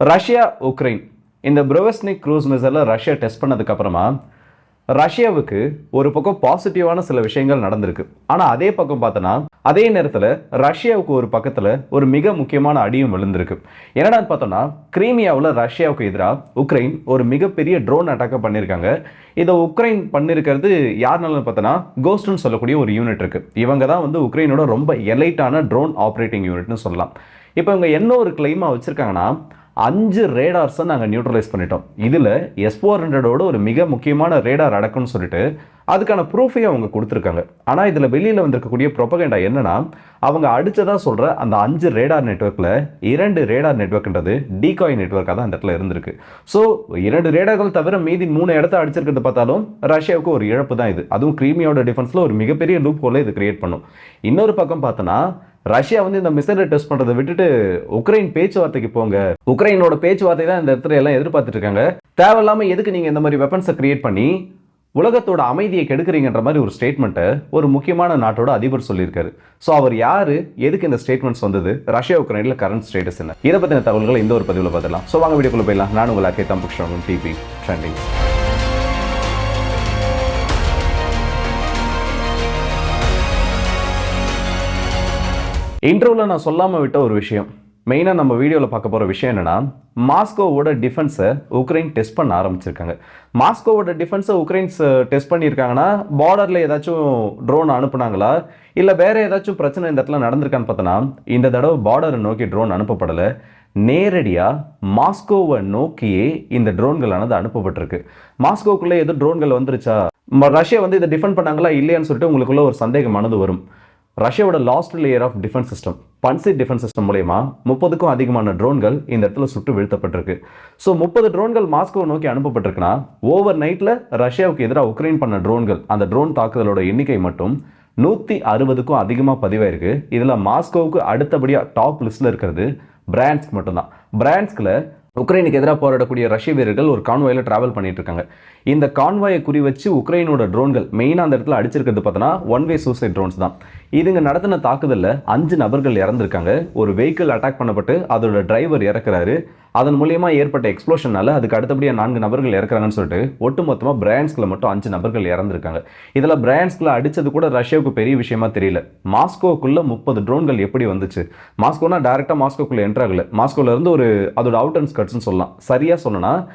Russia Ukraine. இந்த ப்ரோவஸ்னிக் cruise மிசைலை Russia test பண்ணதுக்கப்புறமா ரஷ்யாவுக்கு ஒரு பக்கம் பாசிட்டிவான சில விஷயங்கள் நடந்திருக்கு. ஆனால் அதே பக்கம் பார்த்தோன்னா அதே நேரத்தில் ரஷ்யாவுக்கு ஒரு பக்கத்தில் ஒரு மிக முக்கியமான அடியும் விழுந்திருக்கு. என்னடான்னு பார்த்தோன்னா கிரீமியாவில் ரஷ்யாவுக்கு எதிராக உக்ரைன் ஒரு மிகப்பெரிய ட்ரோன் அட்டாக்கை பண்ணியிருக்காங்க. இதை உக்ரைன் பண்ணியிருக்கிறது யாருனாலும் பார்த்தோன்னா கோஸ்ட்னு சொல்லக்கூடிய ஒரு யூனிட் இருக்குது இவங்க தான் வந்து உக்ரைனோட ரொம்ப எலைட்டான ட்ரோன் ஆப்ரேட்டிங் யூனிட்னு சொல்லலாம். இப்போ இவங்க என்ன ஒரு கிளைமாக வச்சுருக்காங்கன்னா அஞ்சு ரேடார்ஸை நாங்கள் நியூட்ரலைஸ் பண்ணிட்டோம். இதில் எஸ் ஃபோர் ஹண்ட்ரடோட ஒரு மிக முக்கியமான ரேடார் அடக்கும்னு சொல்லிட்டு அதுக்கான ப்ரூஃபையும் அவங்க கொடுத்துருக்காங்க. ஆனால் இதில் வெளியில் வந்திருக்கக்கூடிய ப்ரொபகண்டா என்னன்னா அவங்க அடித்ததாக சொல்கிற அந்த அஞ்சு ரேடார் நெட்ஒர்க்கில் இரண்டு ரேடார் நெட்ஒர்க்ன்றது டிகாய் நெட்ஒர்க்காக தான் அந்த இடத்துல இருந்திருக்கு. ஸோ இரண்டு ரேடார்கள் தவிர மீதி மூணு இடத்த அடிச்சிருக்கிறது பார்த்தாலும் ரஷ்யாவுக்கு ஒரு இழப்பு தான் இது. அதுவும் கிரீமியோட டிஃபென்ஸில் ஒரு மிகப்பெரிய லூப் ஹோலை இது கிரியேட் பண்ணும். இன்னொரு பக்கம் பார்த்தோன்னா ரஷ்யா வந்து இந்த மிசைலை டெஸ்ட் பண்றதை விட்டுட்டு உக்ரைன் பேச்சுவார்த்தைக்கு போங்க. உக்ரைனோட பேச்சுவார்த்தை தான் இந்த இடத்துல எல்லாம் எதிர்பார்த்துட்டு இருக்காங்க. தேவையில்லாம எதுக்கு நீங்க இந்த மாதிரி வெப்பன்ஸை கிரியேட் பண்ணி உலகத்தோட அமைதியை கெடுக்கிறீங்கன்ற மாதிரி ஒரு ஸ்டேட்மெண்ட்டை ஒரு முக்கியமான நாட்டோட அதிபர் சொல்லியிருக்காரு. ஸோ அவர் யாரு? எதுக்கு இந்த ஸ்டேட்மெண்ட்ஸ் வந்தது? ரஷ்யா உக்ரைனில் கரண்ட் ஸ்டேட்டஸ் என்ன? இதை பற்றின தகவல்களை இந்த ஒரு பதிவில் பார்த்துலாம் ஸோ வாங்க வீடியோக்குள்ளே போயிடலாம். நான் உங்கள் அக்கே தம்புக்ஷன் டிபி ட்ரெண்டிங் இன்டர்வியூவில் நான் சொல்லாமல் விட்ட ஒரு விஷயம். மெயினாக நம்ம வீடியோவில் பார்க்க போகிற விஷயம் என்னன்னா மாஸ்கோவோட டிஃபென்ஸை உக்ரைன் டெஸ்ட் பண்ண ஆரம்பிச்சிருக்காங்க. மாஸ்கோவோட டிஃபென்ஸை உக்ரைன்ஸ் டெஸ்ட் பண்ணியிருக்காங்கன்னா பார்டரில் ஏதாச்சும் ட்ரோன் அனுப்புனாங்களா? இல்லை வேறு ஏதாச்சும் பிரச்சனை இந்த இடத்துல நடந்திருக்கான்னு பார்த்தோன்னா இந்த தடவை பார்டரை நோக்கி ட்ரோன் அனுப்பப்படலை. நேரடியாக மாஸ்கோவை நோக்கியே இந்த ட்ரோன்களானது அனுப்பப்பட்டிருக்கு. மாஸ்கோக்குள்ளே எதுவும் ட்ரோன்கள் வந்துருச்சா? ரஷ்யா வந்து இதை டிஃபெண்ட் பண்ணாங்களா இல்லையான்னு சொல்லிட்டு உங்களுக்குள்ள ஒரு சந்தேகமானது வரும். ரஷ்யாவோட last layer of defence system Bansi defence system மூலயமா முப்பதுக்கும் அதிகமான ட்ரோன்கள் இந்த இடத்துல சுட்டு வீழ்த்தப்பட்டிருக்கு. ஸோ முப்பது ட்ரோன்கள் மாஸ்கோவை நோக்கி அனுப்பப்பட்டிருக்குன்னா ஓவர் நைட்டில் ரஷ்யாவுக்கு எதிராக உக்ரைன் பண்ண ட்ரோன்கள் அந்த ட்ரோன் தாக்குதலோட எண்ணிக்கை மட்டும் நூற்றி அறுபதுக்கும் அதிகமாக பதிவாயிருக்கு. இதில் மாஸ்கோவுக்கு அடுத்தபடியாக டாப் லிஸ்ட்டில் இருக்கிறது பிரான்ஸ்க் மட்டும்தான். பிரான்ஸ்கில் உக்ரைனுக்கு எதிராக போராடக்கூடிய ரஷ்ய வீரர்கள் ஒரு கான்வாயில் டிராவல் பண்ணிட்டு இருக்காங்க. இந்த கான்வாயை குறி வச்சு உக்ரைனோட ட்ரோன்கள் மெயினாக அந்த இடத்துல அடிச்சிருக்கிறது பார்த்தோன்னா ஒன் வே சூசைட் ட்ரோன்ஸ் தான். இதுங்க நடத்தின தாக்குதலில் அஞ்சு நபர்கள் இறந்துருக்காங்க. ஒரு வெஹிக்கிள் அட்டாக் பண்ணப்பட்டு அதோட டிரைவர் இறக்குறாரு. அதன் மூலியமா ஏற்பட்ட எக்ஸ்ப்ளோஷனால அதுக்கு அடுத்தபடியாக நான்கு நபர்கள் இறக்குறாங்கன்னு சொல்லிட்டு ஒட்டுமொத்தமாக பிரான்ஸ்கில் மட்டும் அஞ்சு நபர்கள் இறந்துருக்காங்க. இதில் பிரான்ஸ்கில் அடித்தது கூட ரஷ்யாவுக்கு பெரிய விஷயமா தெரியல. மாஸ்கோக்குள்ளே முப்பது ட்ரோன்கள் எப்படி வந்துச்சு? மாஸ்கோனா டேரெக்டாக மாஸ்கோக்குள்ளே என்ட்ராகல ஆகல. ஒரு அதோட அவுட் அண்ட் ஸ்கட்ஸ்னு சொல்லலாம். சரியாக சொல்லணும்னா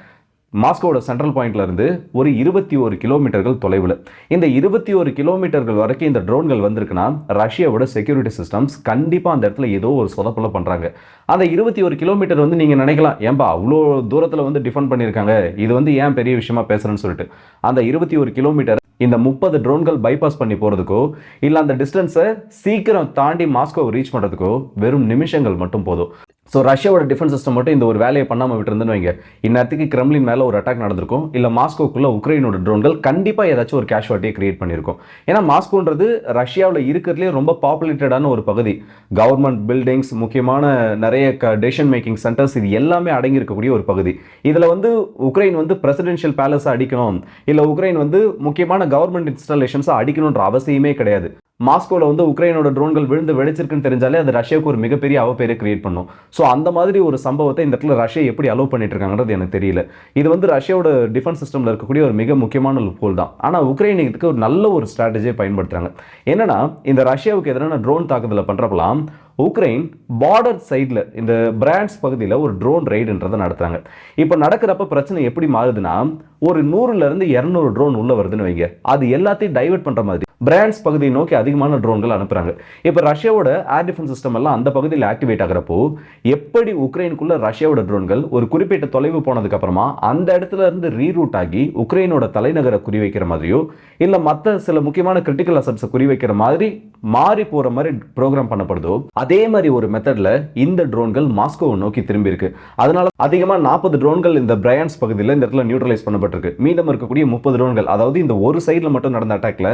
மாஸ்கோவோட சென்ட்ரல் பாயிண்ட்ல இருந்து ஒரு இருபத்தி ஒரு கிலோமீட்டர்கள் தொலைவில். இந்த இருபத்தி ஒரு கிலோமீட்டர்கள் வரைக்கும் இந்த ட்ரோன்கள் வந்திருக்குன்னா ரஷ்யாவோட செக்யூரிட்டி சிஸ்டம்ஸ் கண்டிப்பாக அந்த இடத்துல ஏதோ ஒரு சொதப்பில் பண்ணுறாங்க அந்த இருபத்தி ஒரு கிலோமீட்டர் வந்து நீங்கள் நினைக்கலாம் ஏன்பா அவ்வளோ தூரத்தில் வந்து டிஃபெண்ட் பண்ணியிருக்காங்க இது வந்து ஏன் பெரிய விஷயமா பேசுகிறேன்னு சொல்லிட்டு. அந்த இருபத்தி ஒரு கிலோமீட்டர் இந்த முப்பது ட்ரோன்கள் பைபாஸ் பண்ணி போகிறதுக்கோ இல்லை அந்த டிஸ்டன்ஸை சீக்கிரம் தாண்டி மாஸ்கோ ரீச் பண்ணுறதுக்கோ வெறும் நிமிஷங்கள் மட்டும் போதும். ஸோ ரஷ்யாவோட டிஃபென்ஸ் சிஸ்டம் மட்டும் இந்த ஒரு வேலையை பண்ணாமல் விட்டுருந்துன்னு வைங்க. இந்நேரத்துக்கு கிரெம்லின் மேலே ஒரு அட்டாக் நடந்திருக்கும். இல்லை மாஸ்கோக்குள்ளே உக்ரைனோட ட்ரோன்கள் கண்டிப்பாக ஏதாச்சும் ஒரு கேஷுவாலிட்டியை கிரியேட் பண்ணியிருக்கும். ஏன்னா மாஸ்கோன்றது ரஷ்யாவில் இருக்கிறதுலே ரொம்ப பாப்புலேட்டடான ஒரு பகுதி. கவர்மெண்ட் பில்டிங்ஸ் முக்கியமான நிறைய க டெசிஷன் மேக்கிங் சென்டர்ஸ் இது எல்லாமே அடங்கியிருக்கக்கூடிய ஒரு பகுதி. இதில் வந்து உக்ரைன் வந்து பிரசிடென்ஷியல் பேலஸை அடிக்கணும். இல்லை உக்ரைன் வந்து முக்கியமான கவர்மெண்ட் இன்ஸ்டாலேஷன்ஸை அடிக்கணுன்ற அவசியமே கிடையாது. மாஸ்கோவில் வந்து உக்ரைனோட ட்ரோன்கள் விழுந்து வெடிச்சிருக்குன்னு தெரிஞ்சாலே அது ரஷ்யாவுக்கு ஒரு மிகப்பெரிய அவப்பேரை கிரியேட் பண்ணும். ஸோ அந்த மாதிரி ஒரு சம்பவத்தை இந்த இடத்துல ரஷ்யா எப்படி அலோவ் பண்ணிட்டு இருக்காங்கன்றது எனக்கு தெரியல. இது வந்து ரஷ்யாவோட டிஃபென்ஸ் சிஸ்டமில் இருக்கக்கூடிய ஒரு மிக முக்கியமான லூப்ஹோல் தான். ஆனால் உக்ரைனுக்கு ஒரு நல்ல ஒரு ஸ்ட்ராட்டஜியை பயன்படுத்துகிறாங்க என்னன்னா இந்த ரஷ்யாவுக்கு எதிரான ட்ரோன் தாக்குதலை பண்ணுறப்பலாம் உக்ரைன் பார்டர் சைடில் இந்த பிரான்ஸ் பகுதியில் ஒரு ட்ரோன் ரைடுன்றதை நடத்துகிறாங்க இப்போ நடக்கிறப்ப பிரச்சனை எப்படி மாறுதுன்னா ஒரு நூறுலேருந்து இரநூறு ட்ரோன் உள்ளே வருதுன்னு வைங்க. அது எல்லாத்தையும் டைவர்ட் பண்ணுற மாதிரி பிரான்ஸ் பகுதியை நோக்கி அதிகமான ட்ரோன்கள் அனுப்புகிறாங்க இப்போ ரஷ்யாவோட ஏர் டிஃபென்ஸ் சிஸ்டம் எல்லாம் அந்த பகுதியில் ஆக்டிவேட் ஆகிறப்போ எப்படி உக்ரைனுக்குள்ள ரஷ்யாவோட ட்ரோன்கள் ஒரு குறிப்பிட்ட தொலைவு போனதுக்கப்புறமா அந்த இடத்துல இருந்து ரீரூட் ஆகி உக்ரைனோட தலைநகரை குறிவைக்கிற மாதிரியோ இல்லை மற்ற சில முக்கியமான கிரிட்டிக்கல் அசட்ஸை குறிவைக்கிற மாதிரி மாறி போகிற மாதிரி ப்ரோக்ராம் பண்ணப்படுதோ அதே மாதிரி ஒரு மெத்தடில் இந்த ட்ரோன்கள் மாஸ்கோவை நோக்கி திரும்பி இருக்கு. அதனால அதிகமாக நாற்பது ட்ரோன்கள் இந்த பிரையான்ஸ் பகுதியில் இந்த இடத்துல நியூட்ரலைஸ் பண்ணப்பட்டிருக்கு. மீதம் இருக்கக்கூடிய முப்பது ட்ரோன்கள் அதாவது இந்த ஒரு சைடில் மட்டும் நடந்த அட்டாக்ல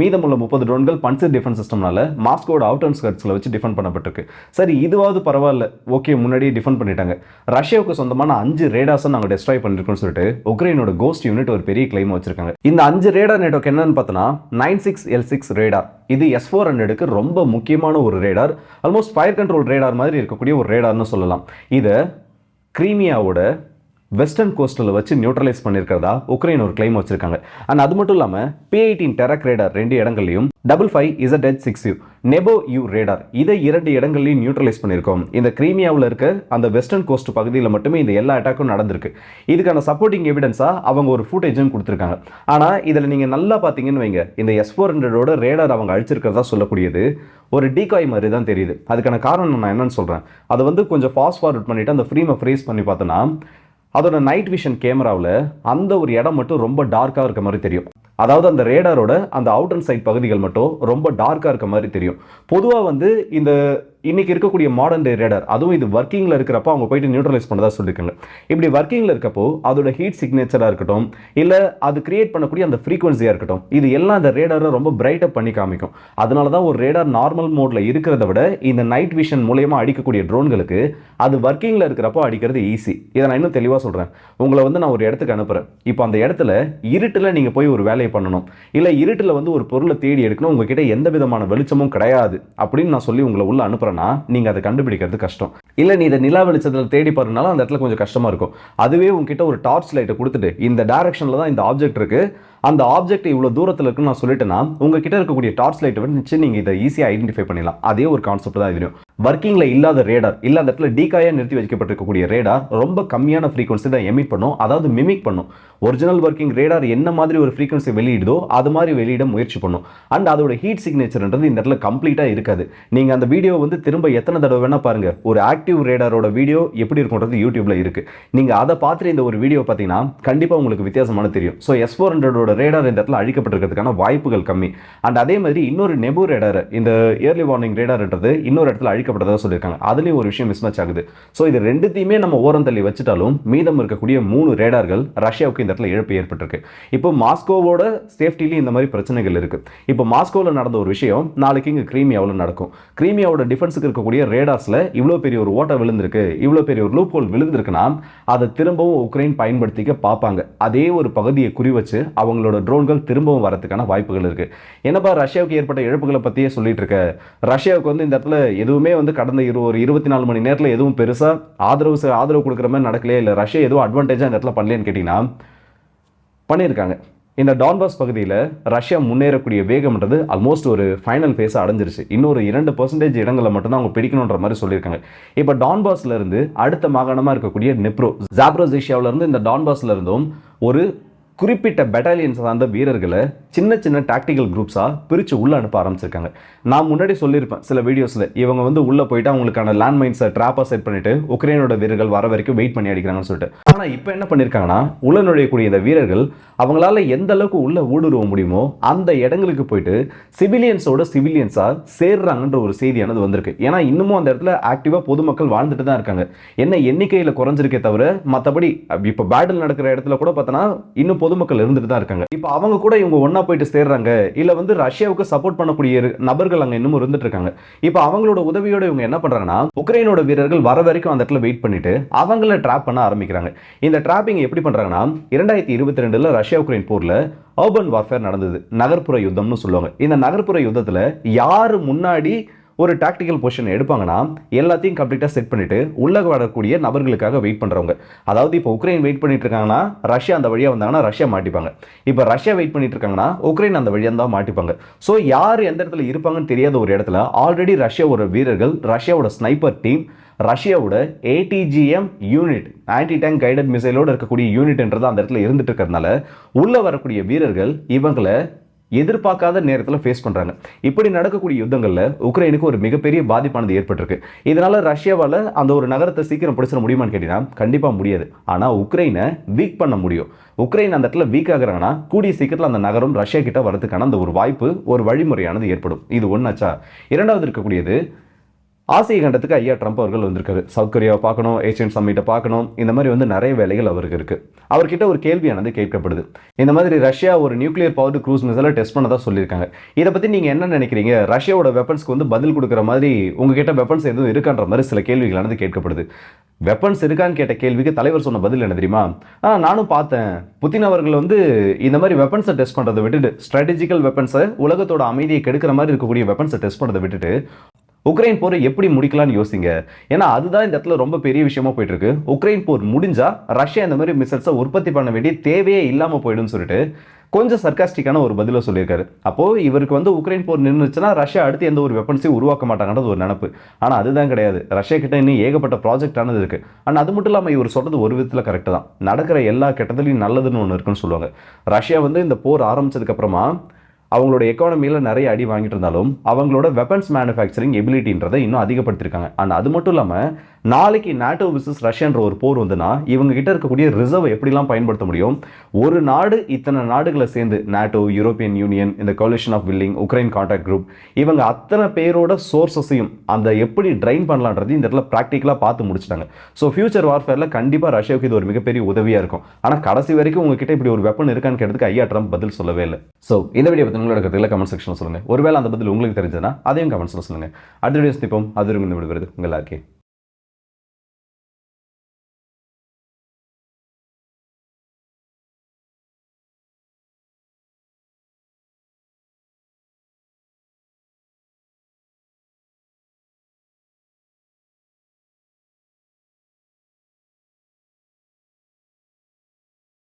மீதமுள்ள முப்பது ட்ரோன்கள் பன்சர் டிஃபென்ஸ் சிஸ்டம்னால மாஸ்கோட அவுட் அண்ட் ஸ்கர்ட்ஸில் வச்சு டிஃபெண்ட் பண்ணப்பட்டிருக்கு. சரி இதுவாவது பரவாயில்ல. ஓகே முன்னாடியே டிஃபெண்ட் பண்ணிட்டாங்க. ரஷ்யாவுக்கு சொந்தமான அஞ்சு ரேடாஸை நாங்கள் டெஸ்ட்ராய் பண்ணிருக்கோம்னு சொல்லிட்டு உக்ரைனோட கோஸ்ட் யூனிட் ஒரு பெரிய கிளைம் வச்சிருக்காங்க. இந்த அஞ்சு ரேடார் நெட்வொர்க் என்னன்னு பார்த்தோன்னா nine six L six radar இது எஸ் ஃபோர் ஹண்ட்ரடுக்கு ரொம்ப முக்கியமான ஒரு radar almost fire control radar மாதிரி இருக்கக்கூடிய ஒரு ரேடார்னு சொல்லலாம். இதை கிரீமியாவோட வெஸ்டர்ன் கோஸ்டலில் வச்சு நியூட்ரலைஸ் பண்ணியிருக்கிறதா உக்ரைன் ஒரு கிளைம் வச்சிருக்காங்க. அண்ட் அது மட்டும் இல்லாமல் பி எயிட்டீன் டெரக் ரேடார் ரெண்டு இடங்கள்லையும் double five Z H six U Nebo U radar இதை இரண்டு இடங்கள்லையும் நியூட்ரலைஸ் பண்ணியிருக்கோம். இந்த கிரீமியாவில் இருக்க அந்த வெஸ்டர்ன் கோஸ்ட் பகுதியில் மட்டுமே இந்த எல்லா அட்டாக்கும் நடந்திருக்கு. இதுக்கான சப்போர்ட்டிங் எவிடன்ஸாக அவங்க ஒரு ஃபுட்டேஜும் கொடுத்துருக்காங்க. ஆனால் இதில் நீங்கள் நல்லா பார்த்தீங்கன்னு வைங்க இந்த எஸ் ஃபோர் ஹண்ட்ரடோட ரேடார் அவங்க அழிச்சிருக்கிறதா சொல்லக்கூடியது ஒரு டீகாய் மாதிரி தான் தெரியுது. அதுக்கான காரணம் நான் என்னன்னு சொல்கிறேன் அதை வந்து கொஞ்சம் ஃபாஸ்ட் ஃபார்வர்ட் பண்ணிவிட்டு அந்த ஃப்ரீமை ஃப்ரீஸ் பண்ணி பார்த்தோன்னா அதோட நைட் விஷன் கேமராவில் அந்த ஒரு இடம் மட்டும் ரொம்ப டார்க்காக இருக்க மாதிரி தெரியும். அதாவது அந்த ரேடாரோட அந்த அவுட் அண்ட் சைட் பகுதிகள் மட்டும் ரொம்ப டார்க்காக இருக்க மாதிரி தெரியும். பொதுவாக வந்து இந்த இன்றைக்கி இருக்கக்கூடிய மாடர்ன் டே ரேடர் அதுவும் இது ஒர்க்கிங்கில் இருக்கிறப்போ அவங்க போயிட்டு நியூட்ரலைஸ் பண்ணதாக சொல்லியிருக்காங்க இப்படி ஒர்க்கிங்கில் இருக்கப்போ அதோட ஹீட் சிக்னேச்சராக இருக்கட்டும் இல்லை அது கிரியேட் பண்ணக்கூடிய அந்த ஃப்ரீக்வன்சியாக இருக்கட்டும் இது எல்லாம் அந்த ரேடரை ரொம்ப பிரைட்டப் பண்ணி காமிக்கும். அதனால தான் ஒரு ரேடார் நார்மல் மோடில் இருக்கிறத விட இந்த நைட் விஷன் மூலயமா அடிக்கக்கூடிய ட்ரோன்களுக்கு அது ஒர்க்கிங்கில் இருக்கிறப்போ அடிக்கிறது ஈஸி இதை நான் இன்னும் தெளிவாக சொல்கிறேன் உங்களை வந்து நான் ஒரு இடத்துக்கு அனுப்புகிறேன் இப்போ அந்த இடத்துல இருட்டில் நீங்கள் போய் ஒரு வேலையை பண்ணணும். இல்லை இருட்டில் வந்து ஒரு பொருளை தேடி எடுக்கணும். உங்ககிட்ட எந்த விதமான வெளிச்சமும் கிடையாது. அப்படின்னு நான் சொல்லி உங்களை உள்ள அனுப்புகிறேன்னா நீங்கள் அதை கண்டுபிடிக்கிறது கஷ்டம். இல்லை நீ இதை நிலா வெளிச்சத்தில் தேடி பாருனாலும் அந்த இடத்துல கொஞ்சம் கஷ்டமாக இருக்கும். அதுவே உங்ககிட்ட ஒரு டார்ச் லைட்டை கொடுத்துட்டு இந்த டேரக்ஷனில் தான் இந்த ஆப்ஜெக்ட் இருக்குது அந்த ஆப்ஜெக்ட் இவ்வளோ தூரத்தில் இருக்குன்னு நான் சொல்லிட்டேன்னா உங்ககிட்ட இருக்கக்கூடிய டார்ச் லைட்டை வச்சு நீங்கள் இதை ஈஸியாக ஐடென்டிஃபை பண்ணிடலாம். அதே ஒரு கான்செப்ட் தான் இதுலையும் ஒர்க்கிங்கில் இல்லாத ரேடார் இல்லை அந்த இடத்துல டீகாயாக நிறுத்தி வைக்கப்பட்டிருக்கக்கூடிய ரேடார் ரொம்ப கம்மியான ஃப்ரீக்வன்சி தான் எமிட் பண்ணும். அதாவது மிமிக் பண்ணும். ஒரிஜினல் ஒர்க்கிங் ரேடார் என்ன மாதிரி ஒரு ஃப்ரீக்வன்சி வெளியிடுதோ அது மாதிரி வெளியிட முயற்சி பண்ணும். அண்ட் அதோட ஹீட் சிக்னேச்சர்ன்றது இந்த இடத்துல கம்ப்ளீட்டாக இருக்காது. நீங்கள் அந்த வீடியோ வந்து திரும்ப எத்தனை தடவை வேணால் பாருங்கள் ஒரு ஆக்டிவ் ரேடாரோட வீடியோ எப்படி இருக்கும்ன்றது யூடியூப்பில் இருக்குது நீங்கள் அதை பார்த்துட்டு இந்த ஒரு வீடியோ பார்த்தீங்கன்னா கண்டிப்பாக உங்களுக்கு வித்தியாசமான தெரியும். ஸோ எஸ் ஃபோர் ஹண்ட்ரடோட ரேடார் இந்த இடத்துல அழிக்கப்பட்டிருக்கிறதுக்கான வாய்ப்புகள் கம்மி. அண்ட் அதே மாதிரி இன்னொரு நெபு ரேடார் இந்த இயர்லி வார்னிங் ரேடார்ன்றது இன்னொரு இடத்துல அழிக்கப்பட்டதாக சொல்லியிருக்காங்க. அதுலேயும் ஒரு விஷயம் மிஸ் மேட்ச் ஆகுது. ஸோ இது ரெண்டுத்தையுமே நம்ம ஓரம் தள்ளி வச்சுட்டாலும் மீதம் இருக்கக்கூடிய மூணு ரேடார்கள் ரஷ்யாவுக்கு இந்த இடத்துல இழப்பு ஏற்பட்டிருக்கு. இப்போ மாஸ்கோவோட சேஃப்டிலையும் இந்த மாதிரி பிரச்சனைகள் இருக்குது இப்போ மாஸ்கோவில் நடந்த ஒரு விஷயம் நாளைக்கு இங்கே கிரீமியாவில் நடக்கும். கிரீமியாவோட டிஃபென்ஸுக்கு இருக்கக்கூடிய ரேடார்ஸில் இவ்வளோ பெரிய ஒரு ஓட்டை விழுந்திருக்கு இவ்வளோ பெரிய ஒரு லூப் ஹோல் விழுந்திருக்குன்னா அதை திரும்பவும் உக்ரைன் பயன்படுத்திக்க பார்ப்பாங்க. அதே ஒரு பகுதியை குறி வச்சு அவங்களோட ட்ரோன்கள் திரும்பவும் வரதுக்கான வாய்ப்புகள் இருக்குது என்னப்பா ரஷ்யாவுக்கு ஏற்பட்ட இழப்புகளை பற்றியே சொல்லிட்டு இருக்க? ரஷ்யாவுக்கு வந்து இந்த இடத்துல எதுவுமே வந்து கடந்த இரு ஒரு இருபத்தி நாலு மணி நேரத்தில் எதுவும் பெருசாக ஆதரவு ஆதரவு கொடுக்குற மாதிரி நடக்கலையே? இல்லை ரஷ்யா எதுவும் அட்வான்டேஜாக இந்த இடத்துல பண்ணலையேன்னு கேட்டிங்கன்னா பண்ணியிருக்காங்க. இந்த டான்பாஸ் பகுதியில் ரஷ்யா முன்னேறக்கூடிய வேகம்ன்றது ஆல்மோஸ்ட் ஒரு ஃபைனல் ஃபேஸை அடைஞ்சிருச்சு. இன்னொரு இரண்டு பர்சன்டேஜ் இடங்களை மட்டும்தான் அவங்க பிடிக்கணுன்ற மாதிரி சொல்லியிருக்காங்க. இப்போ டான்பாஸ்லேருந்து அடுத்த மாகாணமாக இருக்கக்கூடிய நெப்ரோ ஜாப்ரோஸ் ஏஷியாவிலேருந்து இந்த டான்பாஸ்லேருந்தும் ஒரு குறிப்பிட்ட பெட்டாலியன்ஸ் சார்ந்த வீரர்களை சின்ன சின்ன டாக்டிக்கல் குரூப்ஸாக பிரித்து உள்ளே அனுப்ப ஆரம்பிச்சிருக்காங்க. நான் முன்னாடி சொல்லியிருப்பேன் சில வீடியோஸில் இவங்க வந்து உள்ளே போயிட்டு அவங்களுக்கான லேண்ட் மைன்ஸை ட்ராப்பாக செட் பண்ணிட்டு உக்ரைனோட வீரர்கள் வர வரைக்கும் வெயிட் பண்ணி அடிக்கிறாங்கன்னு சொல்லிட்டு. ஆனால் இப்போ என்ன பண்ணியிருக்காங்கன்னா உள்ள நுழையக்கூடிய இந்த வீரர்கள் அவங்களால எந்த அளவுக்கு உள்ள ஊடுருவ முடியுமோ அந்த இடங்களுக்கு போயிட்டு சிவிலியன்ஸோட சிவிலியன்ஸாக சேர்றாங்கன்ற ஒரு செய்தியானது வந்திருக்கு. ஏன்னா இன்னமும் அந்த இடத்துல ஆக்டிவாக பொதுமக்கள் வாழ்ந்துட்டு தான் இருக்காங்க. என்ன எண்ணிக்கையில் குறைஞ்சிருக்கே தவிர மற்றபடி இப்போ பேட்டில் நடக்கிற இடத்துல கூட பார்த்தோன்னா இன்னும் பொதுமக்கள் இருந்துட்டு தான் இருக்காங்க. இப்போ அவங்க கூட இவங்க ஒன்றா போயிட்டு சேர்றாங்க இல்லை வந்து ரஷ்யாவுக்கு சப்போர்ட் பண்ணக்கூடிய நபர்கள் அங்கே இன்னும் இருந்துட்டு இருக்காங்க. இப்போ அவங்களோட உதவியோட இவங்க என்ன பண்றாங்கன்னா உக்ரைனோட வீரர்கள் வர வரைக்கும் அந்த இடத்துல வெயிட் பண்ணிட்டு அவங்கள ட்ராப் பண்ண ஆரம்பிக்கிறாங்க. இந்த ட்ராப்பிங் எப்படி பண்றாங்கன்னா இரண்டாயிரத்தி இருபத்தி ரெண்டுல ரஷ்யா உக்ரைன் போர்ல அர்பன் வார்ஃபேர் நடந்தது. நகர்ப்புற யுத்தம்னு சொல்லுவாங்க. இந்த நகர்ப்புற யுத்தத்தில் யார் முன்னாடி ஒரு டாக்டிக்கல் பொசிஷன் எடுப்பாங்கன்னா எல்லாத்தையும் கம்ப்ளீட்டாக செட் பண்ணிவிட்டு உள்ளே வரக்கூடிய நபர்களுக்காக வெயிட் பண்ணுறவங்க அதாவது இப்போ உக்ரைன் வெயிட் பண்ணிட்டு இருக்காங்கன்னா ரஷ்யா அந்த வழியாக வந்தாங்கன்னா ரஷ்யா மாட்டிப்பாங்க. இப்போ ரஷ்யா வெயிட் பண்ணிட்டு இருக்காங்கன்னா உக்ரைன் அந்த வழியாக தான் மாட்டிப்பாங்க. ஸோ யார் எந்த இடத்துல இருப்பாங்கன்னு தெரியாத ஒரு இடத்துல ஆல்ரெடி ரஷ்யாவோட வீரர்கள் ரஷ்யாவோட ஸ்னைப்பர் டீம் ரஷ்யாவோட ATGM unit anti tank guided மிசைலோட இருக்கக்கூடிய யூனிட்ன்றது அந்த இடத்துல இருந்துட்டு இருக்கிறதுனால உள்ளே வரக்கூடிய வீரர்கள் இவங்களை எதிர்பார்க்காத நேரத்தில் ஃபேஸ் பண்ணுறாங்க இப்படி நடக்கக்கூடிய யுத்தங்களில் உக்ரைனுக்கு ஒரு மிகப்பெரிய பாதிப்பானது ஏற்பட்டிருக்கு. இதனால் ரஷ்யாவால் அந்த ஒரு நகரத்தை சீக்கிரம் பிடிச்சிட முடியுமான்னு கேட்டீங்கன்னா கண்டிப்பாக முடியாது. ஆனால் உக்ரைனை வீக் பண்ண முடியும். உக்ரைன் அந்த இடத்துல வீக் ஆகுறாங்கன்னா கூடிய சீக்கிரத்தில் அந்த நகரம் ரஷ்யா கிட்ட வரதுக்கான அந்த ஒரு வாய்ப்பு ஒரு வழிமுறையானது ஏற்படும். இது ஒன்றாச்சா இரண்டாவது இருக்கக்கூடியது ஆசிய கண்டத்துக்கு ஐயா ட்ரம்ப் அவர்கள் வந்திருக்காரு. சவுத் கொரியாவை பார்க்கணும் ஏஷியன் சம்மிட்டை பார்க்கணும் இந்த மாதிரி வந்து நிறைய வேலைகள் அவருக்கு இருக்குது அவர்கிட்ட ஒரு கேள்வியானது கேட்கப்படுது. இந்த மாதிரி ரஷ்யா ஒரு நியூக்ளியர் பவர்டு க்ரூஸ் மிசைலை டெஸ்ட் பண்ணதாக சொல்லியிருக்காங்க. இதை பற்றி நீங்கள் என்ன நினைக்கிறீங்க? ரஷ்யாவோட வெப்பன்ஸ்க்கு வந்து பதில் கொடுக்குற மாதிரி உங்ககிட்ட வெப்பன்ஸ் எதுவும் இருக்கான்ற மாதிரி சில கேள்விகளானது கேட்கப்படுது. வெப்பன்ஸ் இருக்கான்னு கேட்ட கேள்விக்கு தலைவர் சொன்ன பதில் என்ன தெரியுமா? ஆ நானும் பார்த்தேன். புத்தின் அவர்கள் வந்து இந்த மாதிரி வெப்பன்ஸை டெஸ்ட் பண்ணுறதை விட்டுட்டு ஸ்ட்ராட்டஜிக்கல் வெப்பன்ஸை உலகத்தோட அமைதியை கெடுக்கிற மாதிரி இருக்கக்கூடிய வெப்பன்ஸை டெஸ்ட் பண்ணுறதை விட்டுட்டு உக்ரைன் போரை எப்படி முடிக்கலாம்னு யோசிங்க. ஏன்னா அதுதான் இந்த இடத்துல ரொம்ப பெரிய விஷயமா போயிட்டு இருக்கு உக்ரைன் போர் முடிஞ்சா ரஷ்யா இந்த மாதிரி மிசைல்ஸை உற்பத்தி பண்ண வேண்டிய தேவையே இல்லாம போயிடும்னு சொல்லிட்டு கொஞ்சம் சர்க்காஸ்டிக்கான ஒரு பதிலை சொல்லியிருக்காரு. அப்போ இவருக்கு வந்து உக்ரைன் போர் நின்றுச்சுன்னா ரஷ்யா அடுத்து எந்த ஒரு வெப்பன்ஸையும் உருவாக்க மாட்டாங்கன்றது ஒரு நினப்பு. ஆனால் அதுதான் கிடையாது. ரஷ்யா கிட்ட இன்னும் ஏகப்பட்ட ப்ராஜெக்ட் ஆனது இருக்கு. ஆனால் அது மட்டும் இல்லாமல் இவர் சொல்றது ஒரு விதத்தில் கரெக்டு தான் நடக்கிற எல்லா கெட்டதுலையும் நல்லதுன்னு ஒன்று இருக்குன்னு சொல்லுவாங்க. ரஷ்யா வந்து இந்த போர் ஆரம்பிச்சதுக்கு அப்புறமா அவங்களோட எக்கானமியில் நிறைய அடி வாங்கிட்டு இருந்தாலும் அவங்களோட வெப்பன்ஸ் மேனுஃபேக்சரிங் எபிலிட்டின்றதை இன்னும் அதிகப்படுத்திருக்காங்க அண்ட் அது மட்டும் இல்லாமல் நாளைக்கு நாட்டோ விசஸ் ரஷ்யான்ற ஒரு போர் வந்துன்னா இவங்க கிட்ட இருக்கக்கூடிய ரிசர்வ் எப்படிலாம் பயன்படுத்த முடியும்? ஒரு நாடு இத்தனை நாடுகளை சேர்ந்து நாட்டோ யூரோப்பியன் யூனியன் இந்த coalition of willing Ukraine contact group இவங்க அத்தனை பேரோட சோர்சஸையும் அந்த எப்படி ட்ரைன் பண்ணலான்றது இந்த இடத்துல ப்ராக்டிக்கலாக பார்த்து முடிச்சிட்டாங்க. ஸோ ஃபியூச்சர் வார்ஃபேரில் கண்டிப்பாக ரஷ்யாவுக்கு இது ஒரு மிகப்பெரிய உதவியாக இருக்கும். ஆனால் கடைசி வரைக்கும் உங்ககிட்ட இப்படி ஒரு வெப்பன் இருக்கான்னு கேட்டதுக்கு ஐயா ட்ரம்ப் பதில் சொல்லவே இல்லை. ஸோ இந்த வீடியோ பற்றி உங்களோட கருத்துக்களை கமெண்ட் செக்ஷனில் சொல்லுங்கள் ஒருவேளை அந்த பதில் உங்களுக்கு தெரிஞ்சதுன்னா அதையும் கமெண்ட்ஸில் சொல்லுங்கள் அடுத்த வீடியோ சந்திப்போம். அது இந்த விடுவது உங்கள் எல்லாருக்கே